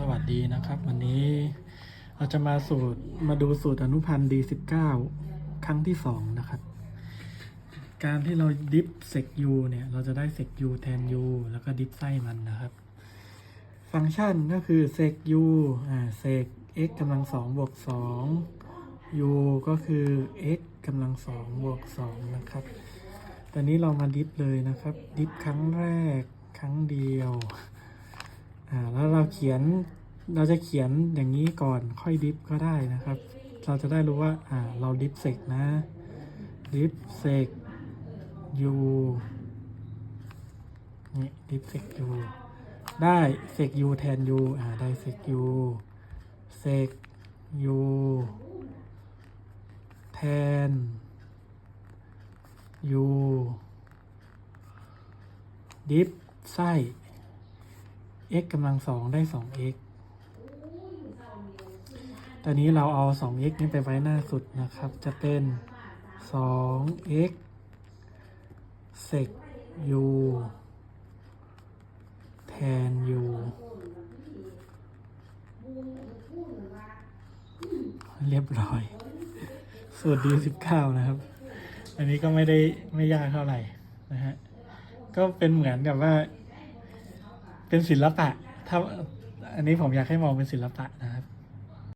สวัสดีนะครับ วันนี้เราจะมาสูตรมาดูสูตรอนุพันธ์ D19 ครั้งที่สองนะครับ การที่เราดิฟเซกยูเนี่ย เราจะได้เซกยูแทนยูแล้วก็ดิฟไส้มันนะครับ ฟังก์ชันก็คือเซกยูอ่าเซก x กำลังสองบวกสอง u ก็คือ x กำลังสองบวกสองนะครับตอนนี้เรามาดิฟเลยนะครับ ดิฟครั้งแรกครั้งเดียว เราเขียนเราจะเขียนอย่างนี้ก่อนค่อยดิฟก็ได้นะครับ เราจะได้รู้ว่าอ่าเราดิฟเซกนะดิฟเซกยูนี่ดิฟเซกยูได้เซกยูแทนยูอ่าได้เซกยูเซกยูแทนยูดิฟไส้ x กำลังสองได้สอง x ตอนนี้เราเอาสอง x นี้ไปไว้หน้าสุดนะครับ จะเป็นสอง x sec u แทน u เรียบร้อย สูตรดีสิบเก้านะครับ อันนี้ก็ไม่ได้ไม่ยากเท่าไหร่นะฮะ ก็เป็นเหมือนกับว่า เป็นศิลปะถ้าอันนี้ผมอยากให้มองเป็นศิลปะนะ